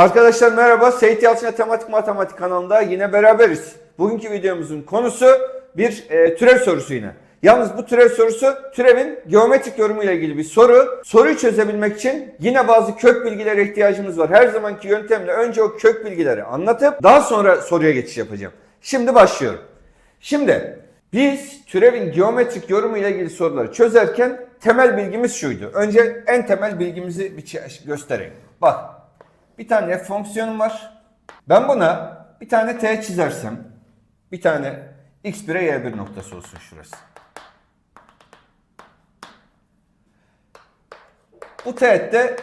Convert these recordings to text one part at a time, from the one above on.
Arkadaşlar merhaba. Seyit Yalçın Matematik Matematik kanalında yine beraberiz. Bugünkü videomuzun konusu bir e, türev sorusu yine. Yalnız bu türev sorusu türevin geometrik yorumu ile ilgili bir soru. Soruyu çözebilmek için yine bazı kök bilgilere ihtiyacımız var. Her zamanki yöntemle önce o kök bilgileri anlatıp daha sonra soruya geçiş yapacağım. Şimdi başlıyorum. Şimdi biz türevin geometrik yorumu ile ilgili soruları çözerken temel bilgimiz şuydu. Önce en temel bilgimizi bir göstereyim. Bak bir tane fonksiyonum var. Ben buna bir tane t çizersem bir tane x1'e y1 noktası olsun şurası. Bu teğette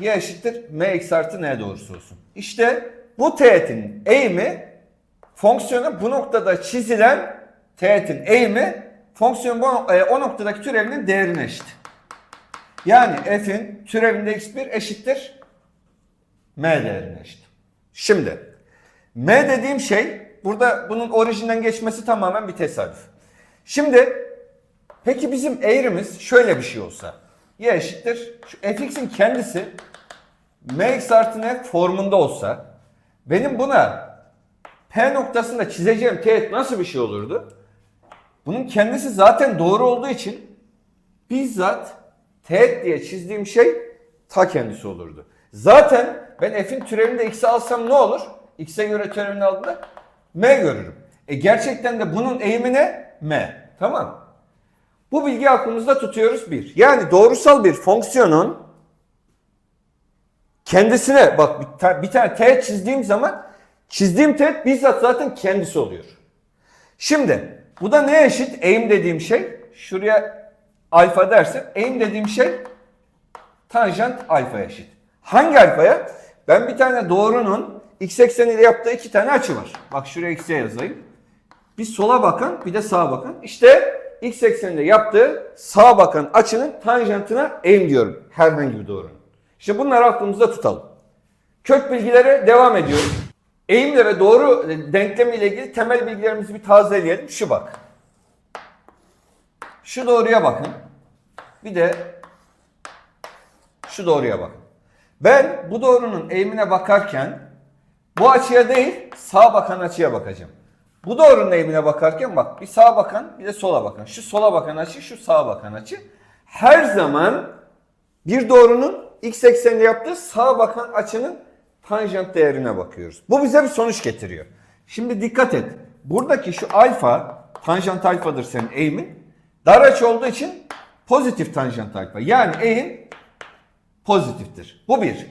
y eşittir mx artı n doğrusu olsun. İşte bu teğetin eğimi fonksiyonun bu noktada çizilen teğetin eğimi fonksiyon e, o noktadaki türevinin değerine eşit. Yani f'in türevinde x1 eşittir m değerine eşit. Şimdi m dediğim şey burada bunun orijinden geçmesi tamamen bir tesadüf. Şimdi peki bizim eğrimiz şöyle bir şey olsa y eşittir şu fx'in kendisi mx artı n formunda olsa benim buna P noktasında çizeceğim teğet nasıl bir şey olurdu? Bunun kendisi zaten doğru olduğu için bizzat teğet diye çizdiğim şey ta kendisi olurdu. Zaten ben f'in türevinde x'i alsam ne olur? x'e göre türevini aldığımda m görürüm. E gerçekten de bunun eğimi ne? m. Tamam. Bu bilgiyi aklımızda tutuyoruz bir. Yani doğrusal bir fonksiyonun kendisine bak bir, ta- bir tane teğet çizdiğim zaman çizdiğim teğet bizzat zaten kendisi oluyor. Şimdi bu da ne eşit? Eğim dediğim şey şuraya alfa dersem eğim dediğim şey tanjant alfa eşit. Hangi alfaya? Ben bir tane doğrunun x ekseniyle yaptığı iki tane açı var. Bak şuraya x'e yazayım. Bir sola bakan bir de sağa bakan. İşte x ekseninde yaptığı sağa bakan açının tanjantına eğim diyorum. Herhangi bir doğrunun. İşte bunları aklımızda tutalım. Kök bilgilere devam ediyoruz. Eğimle ve doğru denklemi ile ilgili temel bilgilerimizi bir tazeleyelim. Şu bak. Şu doğruya bakın. Bir de şu doğruya bakın. Ben bu doğrunun eğimine bakarken bu açıya değil sağa bakan açıya bakacağım. Bu doğrunun eğimine bakarken bak bir sağa bakan bir de sola bakan. Şu sola bakan açı şu sağa bakan açı. Her zaman bir doğrunun x ekseninde yaptığı sağa bakan açının tanjant değerine bakıyoruz. Bu bize bir sonuç getiriyor. Şimdi dikkat et. Buradaki şu alfa, tanjant alfadır senin eğimin. Dar açı olduğu için pozitif tanjant alfa. Yani eğim pozitiftir. Bu bir.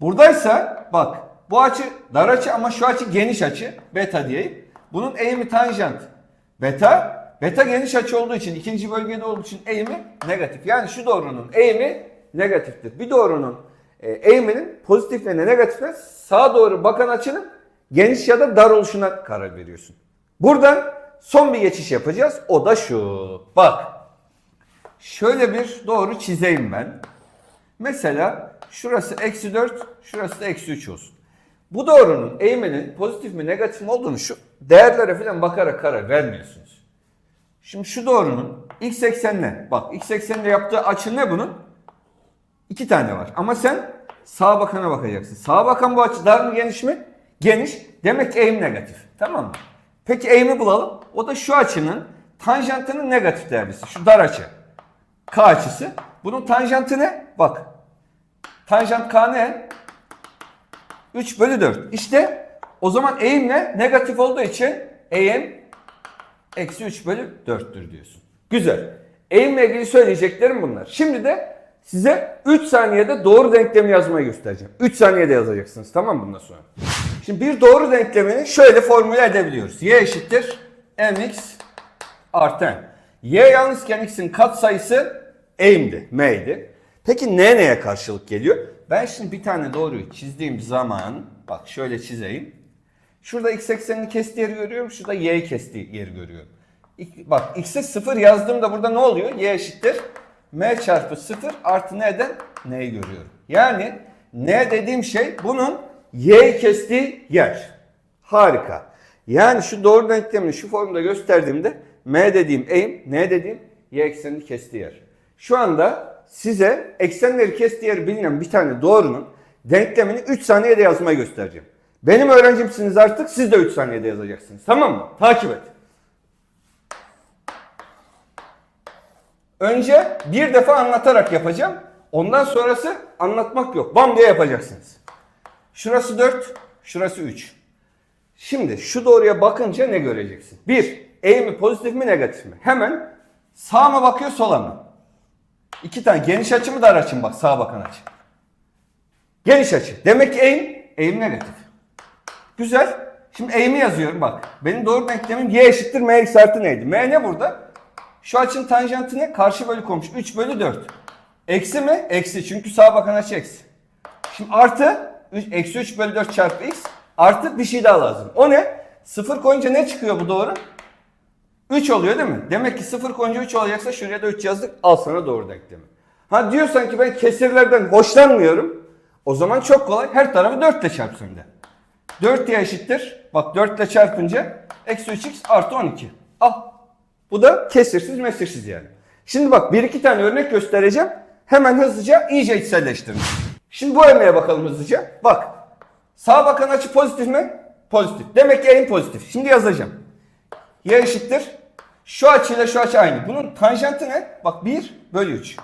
Buradaysa bak bu açı dar açı ama şu açı geniş açı. Beta diyeyim. Bunun eğimi tanjant beta. Beta geniş açı olduğu için ikinci bölgede olduğu için eğimi negatif. Yani şu doğrunun eğimi negatiftir. Bir doğrunun e, eğiminin pozitifle negatifle sağa doğru bakan açının geniş ya da dar oluşuna karar veriyorsun. Buradan son bir geçiş yapacağız. O da şu. Bak. Şöyle bir doğru çizeyim ben. Mesela şurası eksi 4, şurası da eksi 3 olsun. Bu doğrunun eğiminin pozitif mi negatif mi olduğunu şu değerlere falan bakarak karar vermiyorsunuz. Şimdi şu doğrunun x eksenine bak x ekseninde yaptığı açı ne bunun? İki tane var. Ama sen sağa bakana bakacaksın. Sağa bakan bu açı dar mı geniş mi? Geniş. Demek ki eğim negatif. Tamam mı? Peki eğimi bulalım. O da şu açının tanjantının negatif değerlisi. Şu dar açı. K açısı. Bunun tanjantı ne? Bak. Tanjant K ne? 3 bölü 4. İşte o zaman eğim ne? Negatif olduğu için eğim eksi 3 bölü 4'tür diyorsun. Güzel. Eğimle ilgili söyleyeceklerim bunlar. Şimdi de size 3 saniyede doğru denklemi yazmayı göstereceğim. 3 saniyede yazacaksınız tamam mı bundan sonra? Şimdi bir doğru denklemini şöyle formüle edebiliyoruz. Y eşittir mx artı n. Y yalnızken x'in katsayısı eğimdi, m'ydi. Peki n neye karşılık geliyor? Ben şimdi bir tane doğruyu çizdiğim zaman bak şöyle çizeyim. Şurada x eksenini kestiği yeri görüyorum. Şurada y'yi kestiği yeri görüyorum. Bak x'e 0 yazdığımda burada ne oluyor? y eşittir. m çarpı 0 artı n'den n'yi görüyorum. Yani n dediğim şey bunun y'yi kestiği yer. Harika. Yani şu doğru denklemini şu formda gösterdiğimde m dediğim eğim, n dediğim y eksenini kestiği yer. Şu anda size eksenleri kestiği yeri bilinen bir tane doğrunun denklemini 3 saniyede yazmayı göstereceğim. Benim öğrencimsiniz artık siz de 3 saniyede yazacaksınız. Tamam mı? Takip et. Önce bir defa anlatarak yapacağım. Ondan sonrası anlatmak yok. Bam diye yapacaksınız. Şurası 4, şurası 3. Şimdi şu doğruya bakınca ne göreceksin? Bir, eğimi pozitif mi negatif mi? Hemen sağa mı bakıyor sola mı? İki tane geniş açı mı dar açı mı bak sağa bakan açı. Geniş açı. Demek ki eğim, eğim negatif. Güzel. Şimdi eğimi yazıyorum bak. Benim doğru denklemim y eşittir m eksi artı neydi? M ne burada? Şu açının tanjantı ne? Karşı bölü komşu. 3 bölü 4. Eksi mi? Eksi. Çünkü sağa bakan açı eksi. Şimdi artı eksi 3 bölü 4 çarpı x artı bir şey daha lazım. O ne? Sıfır koyunca ne çıkıyor bu doğru? 3 oluyor değil mi? Demek ki 0 koyunca 3 olacaksa şuraya da 3 yazdık. Al sana doğru denklemi. Ha diyorsan ki ben kesirlerden hoşlanmıyorum. O zaman çok kolay. Her tarafı 4 ile çarp şimdi. 4 y eşittir. Bak 4 ile çarpınca eksi 3x artı 12. Al. Bu da kesirsiz mesirsiz yani. Şimdi bak bir iki tane örnek göstereceğim. Hemen hızlıca iyice içselleştirin. Şimdi bu örneğe bakalım hızlıca. Bak. Sağa bakan açı pozitif mi? Pozitif. Demek ki en pozitif. Şimdi yazacağım. Y eşittir. Şu açıyla şu açı aynı. Bunun tanjantı ne? Bak 1 bölü 3.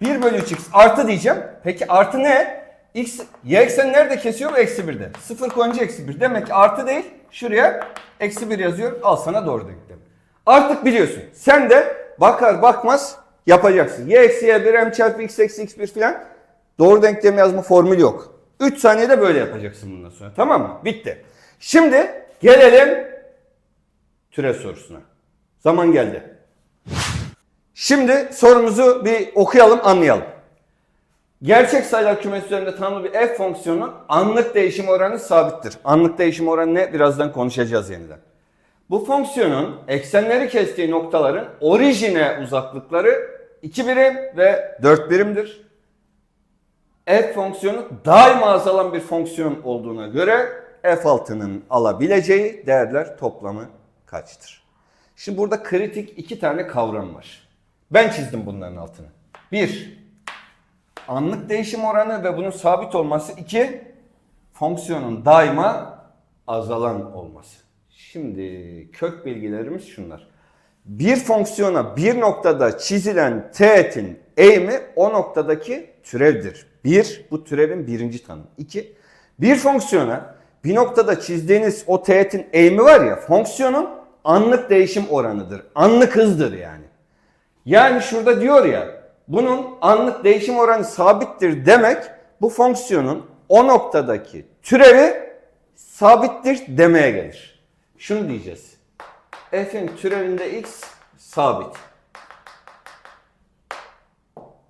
1 bölü 3x artı diyeceğim. Peki artı ne? X, y ekseni nerede kesiyor? Eksi 1'de. 0 koyunca eksi 1. Demek ki artı değil. Şuraya eksi 1 yazıyorum. Al sana doğru denklem. Artık biliyorsun. Sen de bakar bakmaz yapacaksın. Y eksi y 1 m çarpı x eksi x1 filan. Doğru denklemi yazma formülü yok. 3 saniyede böyle yapacaksın bundan sonra. Tamam mı? Bitti. Şimdi gelelim türev sorusuna. Zaman geldi. Şimdi sorumuzu bir okuyalım, anlayalım. Gerçek sayılar kümesi üzerinde tanımlı bir f fonksiyonu anlık değişim oranı sabittir. Anlık değişim oranı ne? Birazdan konuşacağız yeniden. Bu fonksiyonun eksenleri kestiği noktaların orijine uzaklıkları 2 birim ve 4 birimdir. f fonksiyonu daima azalan bir fonksiyon olduğuna göre f6'nın alabileceği değerler toplamı kaçtır? Şimdi burada kritik iki tane kavram var. Ben çizdim bunların altını. Bir, anlık değişim oranı ve bunun sabit olması. iki fonksiyonun daima azalan olması. Şimdi kök bilgilerimiz şunlar. Bir fonksiyona bir noktada çizilen teğetin eğimi o noktadaki türevdir. Bir, bu türevin birinci tanımı. İki, bir fonksiyona bir noktada çizdiğiniz o teğetin eğimi var ya fonksiyonun anlık değişim oranıdır. Anlık hızdır yani. Yani şurada diyor ya bunun anlık değişim oranı sabittir demek bu fonksiyonun o noktadaki türevi sabittir demeye gelir. Şunu diyeceğiz. F'in türevinde x sabit.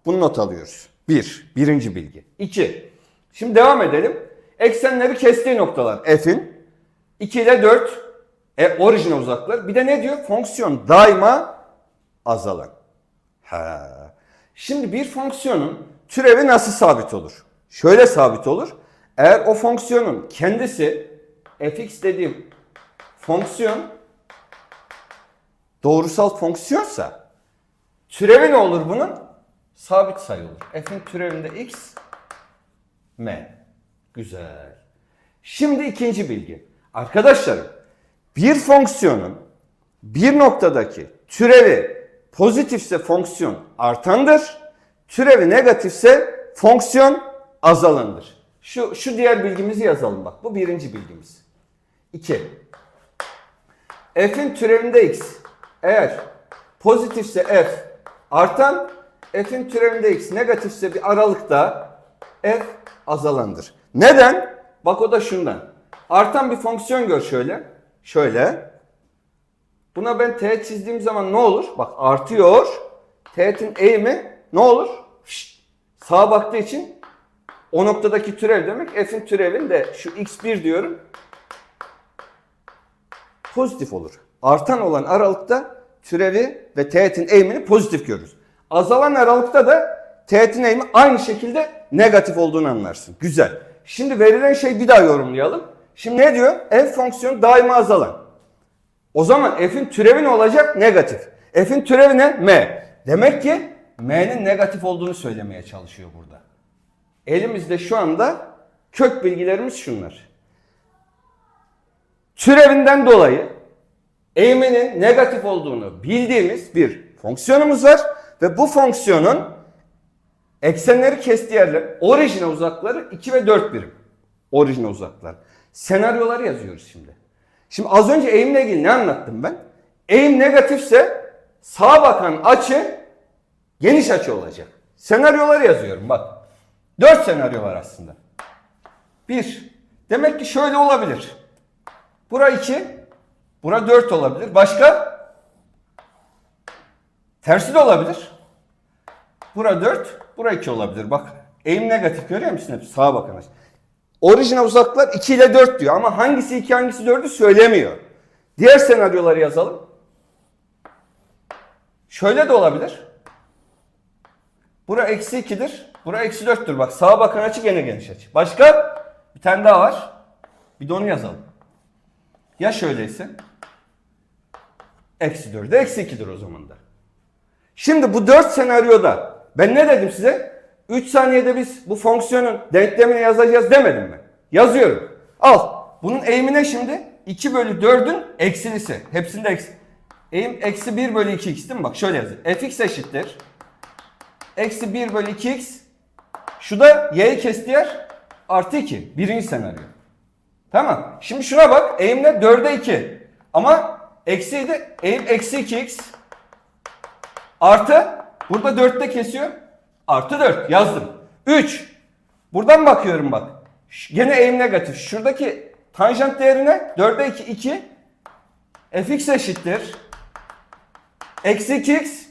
Bunu not alıyoruz. Bir, birinci bilgi. İki, şimdi devam edelim. Eksenleri kestiği noktalar F'in. 2 ile 4 e, orijine uzaklar. Bir de ne diyor? Fonksiyon daima azalan. Ha. Şimdi bir fonksiyonun türevi nasıl sabit olur? Şöyle sabit olur. Eğer o fonksiyonun kendisi fx dediğim fonksiyon doğrusal fonksiyonsa türevi ne olur bunun? Sabit sayı olur. F'in türevinde x m. Güzel. Şimdi ikinci bilgi. Arkadaşlarım bir fonksiyonun bir noktadaki türevi pozitifse fonksiyon artandır. Türevi negatifse fonksiyon azalandır. Şu, şu diğer bilgimizi yazalım bak. Bu birinci bilgimiz. 2. F'in türevinde x eğer pozitifse f artan f'in türevinde x negatifse bir aralıkta f azalandır. Neden? Bak o da şundan. Artan bir fonksiyon gör şöyle. Şöyle. Buna ben teğet çizdiğim zaman ne olur? Bak artıyor. Teğetin eğimi ne olur? Şşt, sağa baktığı için o noktadaki türev demek. F'in türevin de şu x1 diyorum. Pozitif olur. Artan olan aralıkta türevi ve teğetin eğimini pozitif görürüz. Azalan aralıkta da teğetin eğimi aynı şekilde negatif olduğunu anlarsın. Güzel. Şimdi verilen şey bir daha yorumlayalım. Şimdi ne diyor? F fonksiyonu daima azalan. O zaman f'in türevi ne olacak? Negatif. F'in türevi ne? M. Demek ki m'nin negatif olduğunu söylemeye çalışıyor burada. Elimizde şu anda Kök bilgilerimiz şunlar. Türevinden dolayı eğmenin negatif olduğunu bildiğimiz bir fonksiyonumuz var ve bu fonksiyonun eksenleri kestiği yerler orijine uzakları 2 ve 4 birim. Orijine uzaklar. Senaryoları yazıyoruz şimdi. Şimdi az önce eğimle ilgili ne anlattım ben? Eğim negatifse sağa bakan açı geniş açı olacak. Senaryoları yazıyorum bak. 4 senaryo var aslında. 1. Demek ki şöyle olabilir. Bura 2, bura 4 olabilir. Başka? Tersi de olabilir. Bura 4, bura 2 olabilir. Bak eğim negatif görüyor musun hep sağa bakan açı. Orijine uzaklar 2 ile 4 diyor ama hangisi 2 hangisi 4'ü söylemiyor. Diğer senaryoları yazalım. Şöyle de olabilir. Bura eksi 2'dir. Bura eksi 4'tür. Bak sağa bakan açı gene geniş açı. Başka? Bir tane daha var. Bir de onu yazalım. Ya şöyleyse? Eksi 4'de eksi 2'dir o zaman da. Şimdi bu 4 senaryoda ben ne dedim size? 3 saniyede biz bu fonksiyonun denklemini yazacağız demedim mi? Yazıyorum. Al. Bunun eğimine şimdi 2 bölü 4'ün eksilisi. Hepsinde eksi. Eğim eksi 1 bölü 2x değil mi? Bak şöyle yazayım. fx eşittir. Eksi 1 bölü 2x. Şu da y'yi kestiği yer artı 2. Birinci senaryo. Tamam. Şimdi şuna bak. Eğimle 4'e 2. Ama eksiydi. Eğim eksi 2x. Artı. Burada 4'te kesiyor. Artı 4 yazdım. 3. Buradan bakıyorum bak. Gene eğim negatif. Şuradaki tanjant değerine 4'e 2 2. fx eşittir. Eksi 2x.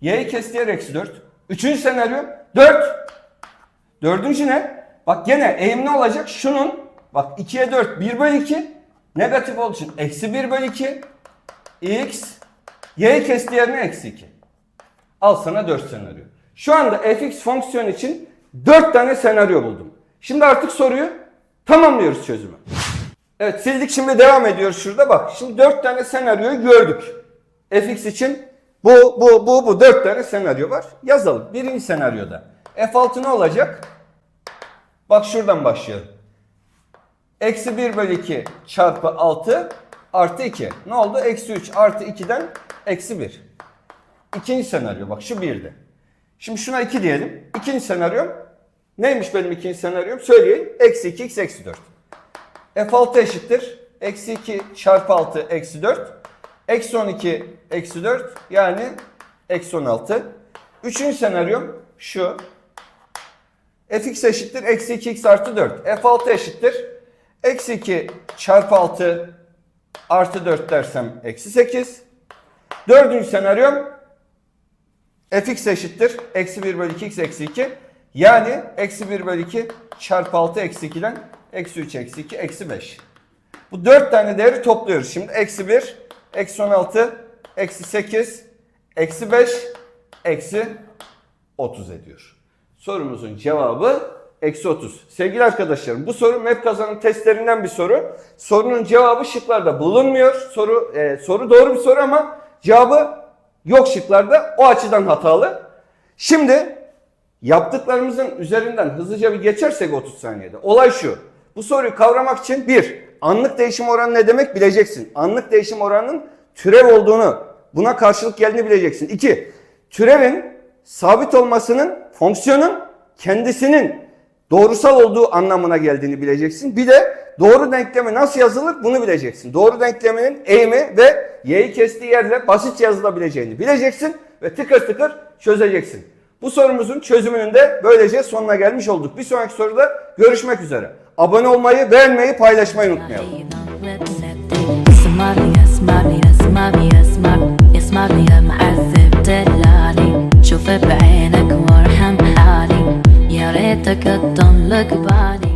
Y'yi kestiği yer eksi 4. Üçüncü senaryo 4. Dördüncü ne? Bak gene eğim ne olacak? Şunun bak 2'ye 4 1 bölü 2 negatif olduğu için eksi 1 bölü 2 x y'yi kestiği yerine eksi 2. Al sana 4 senaryo. Şu anda fx fonksiyon için 4 tane senaryo buldum. Şimdi artık soruyu tamamlıyoruz çözümü. Evet sildik şimdi devam ediyoruz şurada bak. Şimdi 4 tane senaryoyu gördük. fx için bu bu bu bu 4 tane senaryo var. Yazalım. Birinci senaryoda f6 ne olacak? Bak şuradan başlayalım. Eksi 1 bölü 2 çarpı 6 artı 2. Ne oldu? Eksi 3 artı 2'den eksi 1. İkinci senaryo bak şu 1'di. Şimdi şuna 2 diyelim. İkinci senaryom neymiş benim ikinci senaryom? Söyleyeyim. Eksi 2x eksi 4. F6 eşittir. Eksi 2 çarpı 6 eksi 4. Eksi 12 eksi 4 yani eksi 16. Üçüncü senaryom şu. fx eşittir. Eksi 2x artı 4. f6 eşittir. Eksi 2 çarpı 6 artı 4 dersem eksi 8. Dördüncü senaryom fx eşittir. Eksi 1 bölü 2x eksi 2. Yani eksi 1 bölü 2 çarpı 6 eksi 2'den eksi 3 eksi 2 eksi 5. Bu 4 tane değeri topluyoruz. Şimdi eksi 1, eksi 16, eksi 8, eksi 5, eksi 30 ediyor. Sorumuzun cevabı eksi 30. Sevgili arkadaşlarım bu soru MEP kazanım testlerinden bir soru. Sorunun cevabı şıklarda bulunmuyor. Soru e, soru doğru bir soru ama cevabı yok şıklarda. O açıdan hatalı. Şimdi yaptıklarımızın üzerinden hızlıca bir geçersek 30 saniyede. Olay şu. Bu soruyu kavramak için bir, anlık değişim oranı ne demek bileceksin. Anlık değişim oranının türev olduğunu, buna karşılık geldiğini bileceksin. İki, türevin sabit olmasının fonksiyonun kendisinin doğrusal olduğu anlamına geldiğini bileceksin. Bir de doğru denklemi nasıl yazılır bunu bileceksin. Doğru denkleminin eğimi ve y'yi kestiği yerle basit yazılabileceğini bileceksin ve tıkır tıkır çözeceksin. Bu sorumuzun çözümünün de böylece sonuna gelmiş olduk. Bir sonraki soruda görüşmek üzere. Abone olmayı, beğenmeyi, paylaşmayı unutmayalım. but it took a don't look body